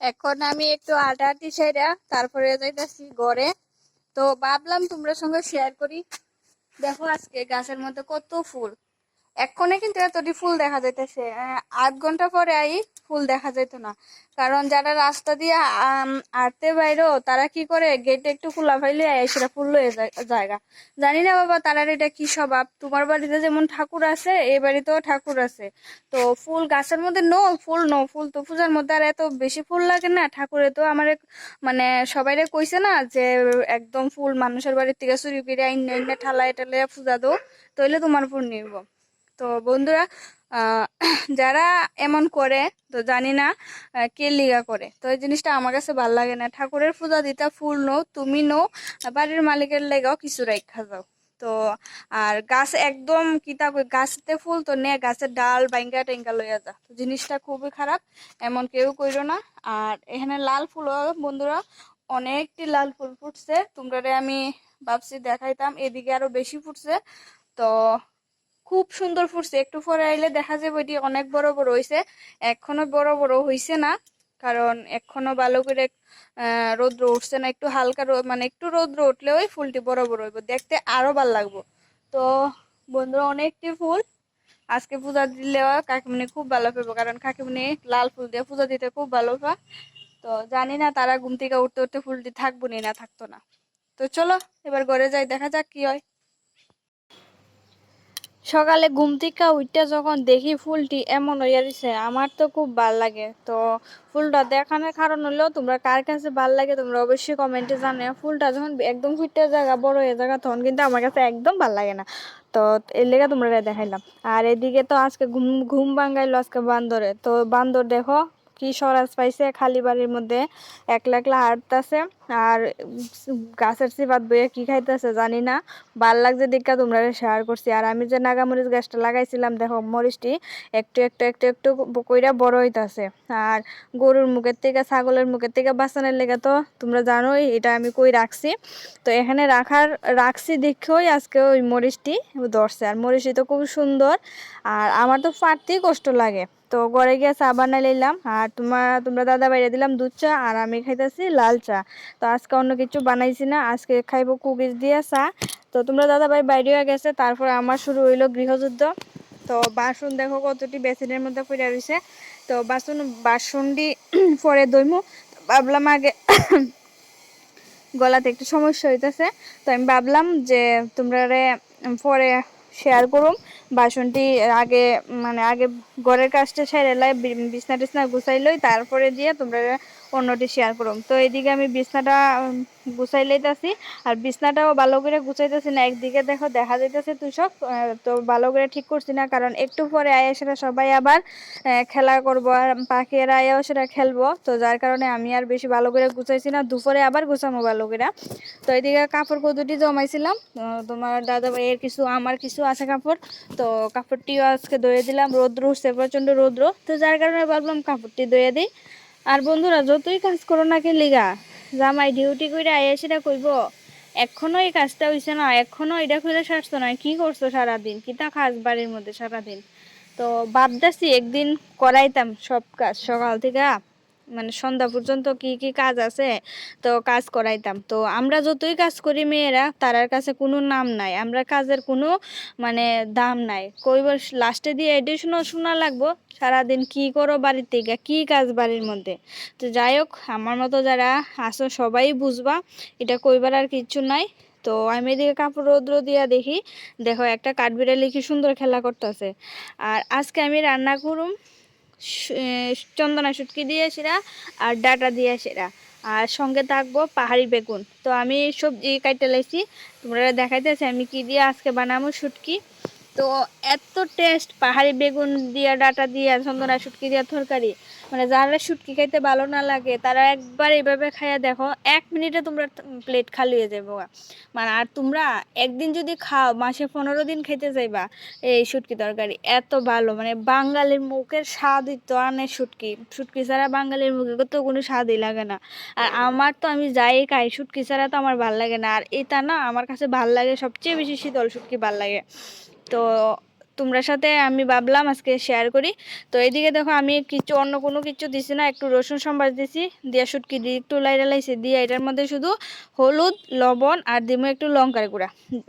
এখন আমি একটু আটা আটি সেরা তারপরে যাইতেছি গড়ে তো ভাবলাম তোমরা সঙ্গে শেয়ার করি। দেখো আজকে গাছের মধ্যে কত ফুল। এক্ষণে কিন্তু এতটি ফুল দেখা যাইতেছে। আধ ঘণ্টা পরে আই ফুল দেখা যেত না। কারণ যারা রাস্তা দিয়ে আটতে বাইরেও তারা কি করে? গেটে একটু খোলা ফাইলে সেটা ফুল লয়ে জায়গা। জানি না বাবা তারার এটা কি স্বভাব? তোমার বাড়িতে যেমন ঠাকুর আছে এই বাড়িতেও ঠাকুর আছে। তো ফুল গাছের মধ্যে নো ফুল নো ফুল তো পূজার মধ্যে আর এত বেশি ফুল লাগে না। ঠাকুরে তো আমার মানে সবাইরে কইছে না যে, একদম ফুল মানুষের বাড়ির থেকে চুরি করে আইনে ঠালায় টালায় পূজা দো, তইলে তোমার ফুল নিব তো বন্ধুরা যারা এমন করে, তো জানি না কে লিগা করে। তো এই জিনিসটা আমার কাছে ভালো লাগে না। ঠাকুরের পূজা দিতা, ফুল নো তুমি নো বাড়ির মালিকের লেগাও কিছু রেখা যাও। তো, আর গাছ একদম কিতা গাছতে ফুল তো নে, গাছের ডাল বাইঙ্গা টেঙ্গা লইয়া যা। তো জিনিসটা খুবই খারাপ, এমন কেউ কইরো না। আর এখানে লাল ফুলও, বন্ধুরা, অনেকটি লাল ফুল ফুটছে। তোমরা আমি ভাবছি দেখাইতাম, এদিকে আরও বেশি ফুটছে। তো খুব সুন্দর ফুটছে। একটু পরে আইলে দেখা যাবে এটি অনেক বড় বড় হইছে। এখনও বড় বড় হইছে না, কারণ এখনও ভালো করে রৌদ্র উঠছে না। একটু হালকা মানে একটু রৌদ্র উঠলে ওই ফুলটি বড় বড় হইব। দেখতে আরও ভালো লাগবো। তো বন্ধুরা, অনেকটি ফুল। আজকে পূজা দিলেও কাকিমনি খুব ভালো পাবো কারণ কাকিমনি লাল ফুল দিয়ে পূজা দিতে খুব ভালো পা তো জানি না তারা ঘুম থেকে উঠতে উঠতে ফুলটি থাকব নি না থাকতো না। তো চলো, এবার ঘরে যাই, দেখা যাক কি হয়। সকালে ঘুম থেকে উঠতে যখন দেখি ফুলটি এমন হইয়া দিছে আমার তো খুব ভালো লাগে। তো ফুলটা দেখানোর কারণ হলো, তোমরা কার কাছে ভালো লাগে তোমরা অবশ্যই কমেন্টে জানে ফুলটা যখন একদম ফুটে জায়গা বড় হয়ে জায়গা তখন কিন্তু আমার কাছে একদম ভালো লাগে না। তো এর লেগে তোমরা দেখাইলাম। আর এদিকে তো আজকে ঘুম ঘুম ভাঙ্গাইলো আজকে বান্দরে। তো বান্দর দেখো কি সরাজ পাইছে, খালি বাড়ির মধ্যে। একলা একলা হাঁটতেছে। আর গাছের চিপাত বইয়ে কি খাইতেছে জানি না। ভালো লাগছে দেখা তোমরা শেয়ার করছি। আর আমি যে নাগামরিচ গাছটা লাগাইছিলাম, দেখো মরিচটি একটু একটু একটু একটু কইরা বড় হইতাছে। আর গরুর মুখের থেকে ছাগলের মুখের থেকে বাঁচানোর লেগে তো তোমরা জানোই, এটা আমি কই রাখছি। তো এখানে রাখার, রাখছি দেখেই আজকে ওই মরিচটি ধরছে। আর মরিচটি তো খুব সুন্দর, আর আমার তো ফাটতেই কষ্ট লাগে। তো ঘরে গিয়ে চা বানাই নিলাম আর তোমার তোমরা দাদা বাইরে দিলাম দুধ চা, আর আমি খাইতেছি লাল চা। তো আজকে অন্য কিছু বানাইছি না। আজকে খাইবো কুকিজ দিয়ে চা। তো তোমরা দাদা ভাই বাইরে হয়ে গেছে, তারপর আমার শুরু হইল গৃহযুদ্ধ। তো বাসন দেখো কতটি বেসিনের মধ্যে পড়ে রয়েছে তো বাসন বাসনটি পরে দইমু ভাবলাম আগে গলাতে একটু সমস্যা হইতেছে। তো আমি ভাবলাম যে তোমরা পরে শেয়ার করুম। বাসনটি আগে মানে আগে ঘরের কাজটা সেরে লাই বিছনা টিছনা গুছাই লই তারপরে দিয়ে তোমরা অন্যটি শেয়ার করুম। তো এইদিকে আমি বিছনাটা গুছাই লইতাছি। আর বিছনাটাও ভালো করে গুছাইতেছি না, একদিকে দেখো দেখা যাইতেছে তুষক তো ভালো করে ঠিক করছি না, কারণ একটু পরে আয়া সেটা সবাই আবার খেলা করব, আর পাখিরা আয়াও সেটা খেলব। তো যার কারণে আমি আর বেশি ভালো করে গুছাইছি না, দুপুরে আবার গুছামো ভালো করে। তো এইদিকে কাপড় কদুটি জমাইছিলাম। তোমার দাদা ভাইয়ের কিছু, আমার কিছু আছে কাপড়। তো কাপড়টিও আজকে ধুয়ে দিলাম, রোদ্র উঠছে প্রচণ্ড রৌদ্র। তো যার কারণে ভাবলাম কাপড়টি ধুয়ে দিই। আর বন্ধুরা, যতই কাজ করো না কে লিগা, জামাই ডিউটি করে আইয়া সেটা কইব। এখনও এই কাজটা হইছে না, এখনও এটা খুলে সারছো না, কি করছ সারাদিন? কিতা খাস বাড়ির মধ্যে সারাদিন? তো ভাবতেছি একদিন করাইতাম সব কাজ সকাল থেকে। মানে সন্ধ্যা পর্যন্ত কি কি কাজ আছে? তো কাজ করাইতাম। তো আমরা যতই কাজ করি মেয়েরা, তারার কাছে কোনো নাম নাই। আমরা কাজের কোনো মানে দাম নাই। কইবার লাস্টে দিয়ে এটাই শোনা লাগবো। সারাদিন কি করো বাড়ির থেকে? কি কাজ বাড়ির মধ্যে? তো যাই হোক, আমার মতো যারা আসো সবাই বুঝবা, এটা কইবার আর কিচ্ছু নাই। তো আমি এদিকে কাপড় রৌদ্র দিয়া দেখি। দেখো একটা কাঠবিড়ালি কি সুন্দর খেলা করতেছে। আর আজকে আমি রান্না করুম। চন্দনা শুটকি দিয়ে সেরা আর ডাটা দিয়ে সেরা। আর সঙ্গে থাকব পাহাড়ি বেগুন। তো আমি সবজি কাটতে লাইছি তোমরা দেখাইতেছি আমি কি দিয়ে আজকে বানাবো শুটকি। তো এত টেস্ট পাহাড়ি বেগুন দিয়া, ডাটা দিয়া, চন্দনা শুটকি দিয়া তরকারি। মানে যারা শুটকি খাইতে ভালো না লাগে, তারা একবার এইভাবে খাইয়া দেখো, এক মিনিটে তোমরা প্লেট খালি হয়ে যাব মানে আর তোমরা একদিন যদি খাও, মাসে পনেরো দিন খেতে যাইবা, এই শুটকি তরকারি। এত ভালো মানে বাঙালির মুখের স্বাদই তো আনে শুটকি। শুটকি ছাড়া বাঙালির মুখে তো কোনো স্বাদই লাগে না। আর আমার তো আমি যাই খাই, শুটকি ছাড়া তো আমার ভালো লাগে না। আর এটা না, আমার কাছে ভালো লাগে, সবচেয়ে বেশি শীতল শুটকি ভালো লাগে। তো তোমরা সাথে আমি ভাবলাম আজকে শেয়ার করি। তো এইদিকে দেখো আমি কিছু অন্য কোনো কিছু দিছি না, একটু রসুন সম্বাস দিছি, দিয়া শুটকি দিয়ে একটু লাইরা লাইছি, দিয়ে এটার মধ্যে শুধু হলুদ, লবণ আর দিমো একটু লঙ্কার গুঁড়া।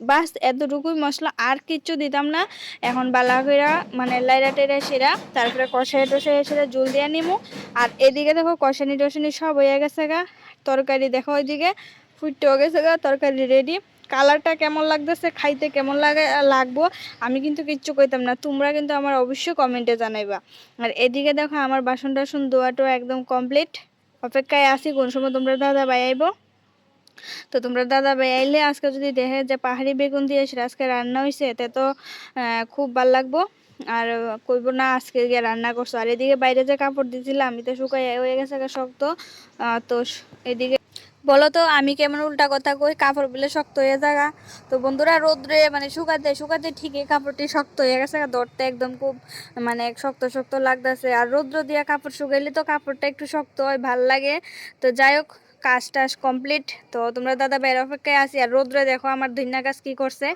বাস এতটুকুই মশলা, আর কিচ্ছু দিতাম না। এখন বালা কইরা মানে লাইরা টেরা সেরা, তারপরে কষাই টসাই সেরা জল দিয়ে নিমু। আর এদিকে দেখো কষানি টসানি সব হয়ে গেছে গা, তরকারি দেখো ওইদিকে ফুটতেও গেছে গা, তরকারি রেডি কালারটা কেমন লাগতেছে, খাইতে কেমন লাগে, লাগবো, আমি কিন্তু কিচ্ছু কইতাম না। তোমরা কিন্তু আমার অবশ্যই কমেন্টে জানাইবা। আর এদিকে দেখো, আমার বাসন টাসন ধোয়াটো একদম কমপ্লিট। অপেক্ষায় আসি কোন সময় তোমরা দাদা ভাই তো তোমরা দাদা ভাই আইলে আজকে যদি দেখে যে পাহাড়ি বেগুন দিয়ে আজকে রান্না হয়েছে এতে তো খুব ভালো লাগবো। আর কইব না, আজকে গিয়ে রান্না করছ। আর এদিকে বাইরে যে কাপড় দিয়েছিলাম আমি তো শুকাই হয়ে গেছে শক্ত। তো এদিকে বলো তো আমি কেমন উল্টা কথা কই, কাপড় বলে শক্ত হয়ে যাগা। তো বন্ধুরা, রোদ্রে মানে শুকাতে শুকাতে ঠিকই কাপড়টি শক্ত হয়ে গেছে দরটা একদম খুব মানে শক্ত শক্ত লাগতেছে। আর রোদ্র দিয়া কাপড় শুকাইলে তো কাপড়টা একটু শক্ত হয়, ভালো লাগে। তো যাই হোক, কাজ টাজ কমপ্লিট। তো তোমরা দাদা বাইরে অপেক্ষায় আছি। আর রোদ্রে দেখো আমার ধন্যা কাজ কি করছে।